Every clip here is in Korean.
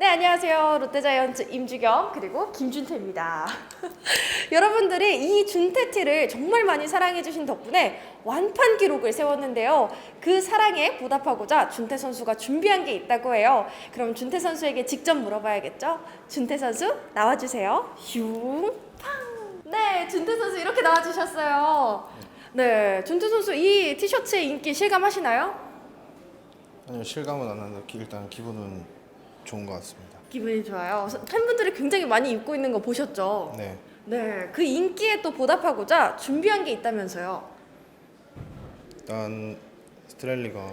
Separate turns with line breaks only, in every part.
네, 안녕하세요. 롯데자이언츠 임주경 그리고 김준태입니다. 여러분들이 이 준태 티를 정말 많이 사랑해 주신 덕분에 완판 기록을 세웠는데요. 그 사랑에 보답하고자 준태 선수가 준비한 게 있다고 해요. 그럼 준태 선수에게 직접 물어봐야겠죠? 준태 선수 나와 주세요. 슝 팡. 네, 준태 선수 이렇게 나와 주셨어요. 네, 준태 선수 이 티셔츠의 인기 실감하시나요?
아니요 실감은 안 나는데 기- 일단 기분은 좋은 것 같습니다.
기분이 좋아요. 팬분들이 굉장히 많이 입고 있는 거 보셨죠?
네,
네, 그 인기에 또 보답하고자 준비한 게 있다면서요.
일단 스트렐리가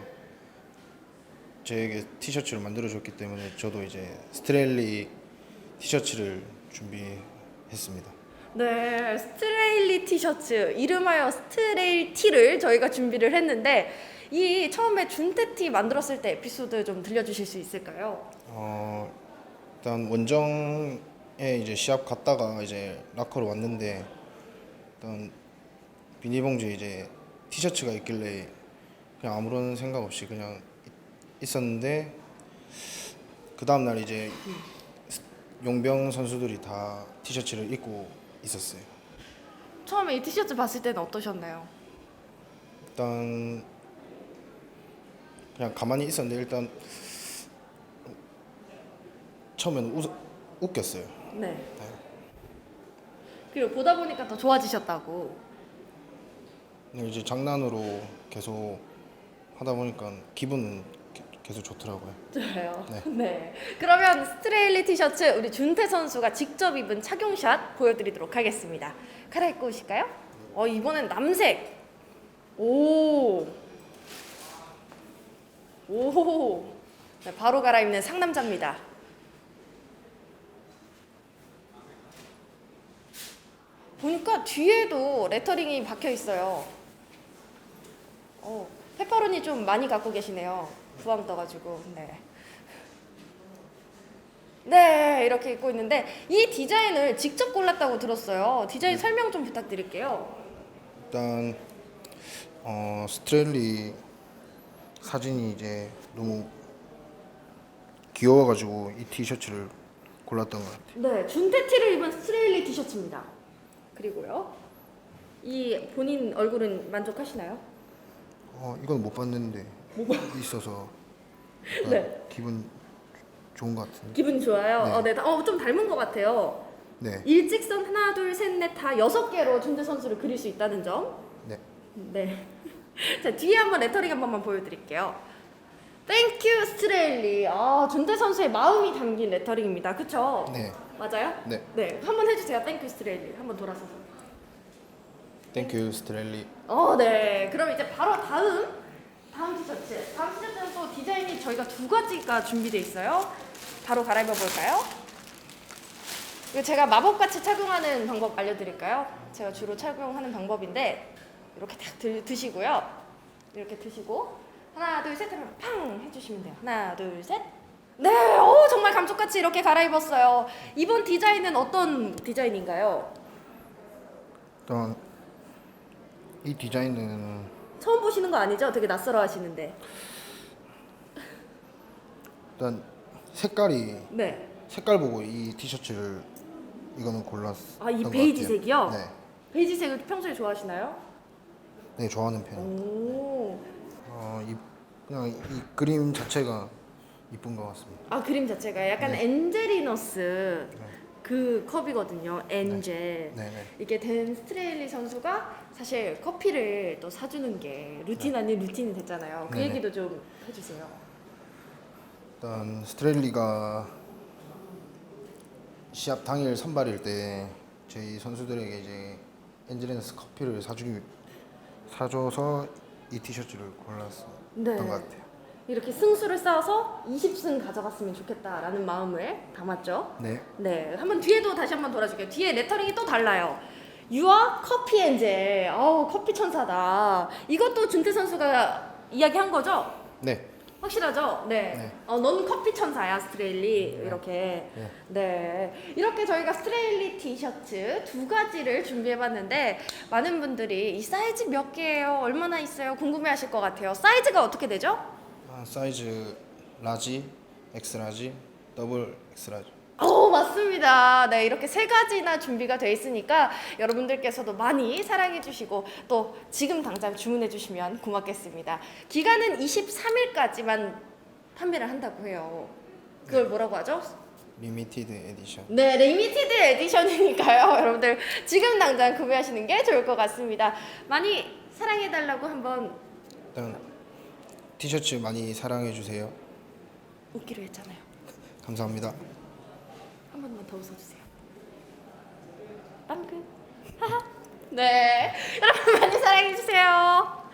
저에게 티셔츠를 만들어줬기 때문에 저도 이제 스트렐리 티셔츠를 준비했습니다.
네, 스트레일리 티셔츠 이름하여 스트레일 티를 저희가 준비를 했는데 이 처음에 준태티 만들었을 때 에피소드 좀 들려주실 수 있을까요?
어, 일단 원정에 이제 시합 갔다가 이제 라커로 왔는데 일단 비닐봉지에 이제 티셔츠가 있길래 그냥 아무런 생각 없이 그냥 있- 있었는데 그 다음 날 이제 용병 선수들이 다 티셔츠를 입고 있었어요.
처음에 이 티셔츠 봤을 때는 어떠셨나요?
일단 그냥 가만히 있었는데 일단 처음에는 웃, 웃겼어요.
네. 그리고 보다 보니까 더 좋아지셨다고.
근데 이제 장난으로 계속 하다 보니까 기분은 게- 계속 좋더라고요.
좋아요.
네.
네. 그러면 스트레일리 티셔츠 우리 준태 선수가 직접 입은 착용샷 보여드리도록 하겠습니다. 갈아입고 오실까요? 어 이번엔 남색. 오. 오. 네, 바로 갈아입는 상남자입니다. 보니까 뒤에도 레터링이 박혀 있어요. 어, 페퍼로니 좀 많이 갖고 계시네요. 부항 떠가지고. 네. 네, 이렇게 입고 있는데 이 디자인을 직접 골랐다고 들었어요. 디자인 설명 좀 부탁드릴게요.
일단 어, 스트렐리 사진이 이제 너무 귀여워가지고 이 티셔츠를 골랐던 것 같아요.
네, 준태티를 입은 스트레일리 티셔츠입니다. 그리고요. 이 본인 얼굴은 만족하시나요?
어, 이건 못 봤는데 있어서 약간
네.
기분 좋은 것 같은데.
기분 좋아요.
네.
어, 네, 어, 좀 닮은 것 같아요.
네,
일직선 하나, 둘, 셋, 넷 다 여섯 개로 준태 선수를 그릴 수 있다는 점.
네.
네. 자 뒤에 한번 레터링 한 번만 보여드릴게요. 땡큐 스트레일리. 아 준태 선수의 마음이 담긴 레터링입니다. 그쵸?
네.
맞아요?
네.
네. 한번 해주세요. 땡큐 스트레일리. 한번 돌아서서.
땡큐 스트렐리.
어, 네. 그럼 이제 바로 다음 다음 티셔츠. 다음 티셔츠는 또 디자인이 저희가 두 가지가 준비돼 있어요. 바로 갈아입어 볼까요? 이거 제가 마법같이 착용하는 방법 알려드릴까요? 제가 주로 착용하는 방법인데 이렇게 딱 드, 드시고요. 이렇게 드시고 하나 둘 셋 하면 팡 해주시면 돼요. 하나 둘 셋. 네, 오 정말 감쪽같이 이렇게 갈아입었어요. 이번 디자인은 어떤 디자인인가요?
일단 이 디자인은
처음 보시는 거 아니죠? 되게 낯설어 하시는데.
일단 색깔이
네.
색깔 보고 이 티셔츠를 이거는 골랐어.
아, 이 베이지색이요?
네,
베이지색을 평소에 좋아하시나요?
네 좋아하는 편.
오.
어, 이 그냥 이 그림 자체가 이쁜 것 같습니다.
아 그림 자체가 약간
네.
엔젤리너스 그 컵이거든요. 엔젤.
네, 네.
이게 댄 스트레일리 선수가 사실 커피를 또 사주는 게 루틴 아닌 루틴이 됐잖아요. 그
네네.
얘기도 좀 해주세요.
일단 스트렐리가 시합 당일 선발일 때 저희 선수들에게 이제 엔젤레스 커피를 사주기 사줘서 이 티셔츠를 골랐었던
네.
것 같아요.
이렇게 승수를 쌓아서 20승 가져갔으면 좋겠다라는 마음을 담았죠.
네,
네, 한번 뒤에도 다시 한번 돌아줄게요. 뒤에 레터링이 또 달라요. 유아 커피 엔젤. 어우, 커피 천사다. 이것도 준태 선수가 이야기한 거죠?
네,
확실하죠? 네.
네.
어, 넌 커피 천사야, 스트레일리. 이렇게.
네.
네. 이렇게 저희가 스트레일리 티셔츠 두 가지를 준비해봤는데, 많은 분들이 이 사이즈 몇 개예요? 얼마나 있어요? 궁금해 하실 것 같아요. 사이즈가 어떻게 되죠?
아, 사이즈 라지, 엑스 라지, 더블 엑스라죠.
오 맞습니다. 네 이렇게 세 가지나 준비가 돼 있으니까 여러분들께서도 많이 사랑해 주시고 또 지금 당장 주문해 주시면 고맙겠습니다. 기간은 23일까지만 판매를 한다고 해요. 그걸 뭐라고 하죠?
리미티드 에디션.
네, 리미티드 에디션이니까요. 여러분들 지금 당장 구매하시는 게 좋을 것 같습니다. 많이 사랑해 달라고 한번
일단 티셔츠 많이 사랑해 주세요.
웃기로 했잖아요.
감사합니다.
한 번만 더 웃어주세요. 빵긋. 네, 여러분 많이 사랑해 주세요.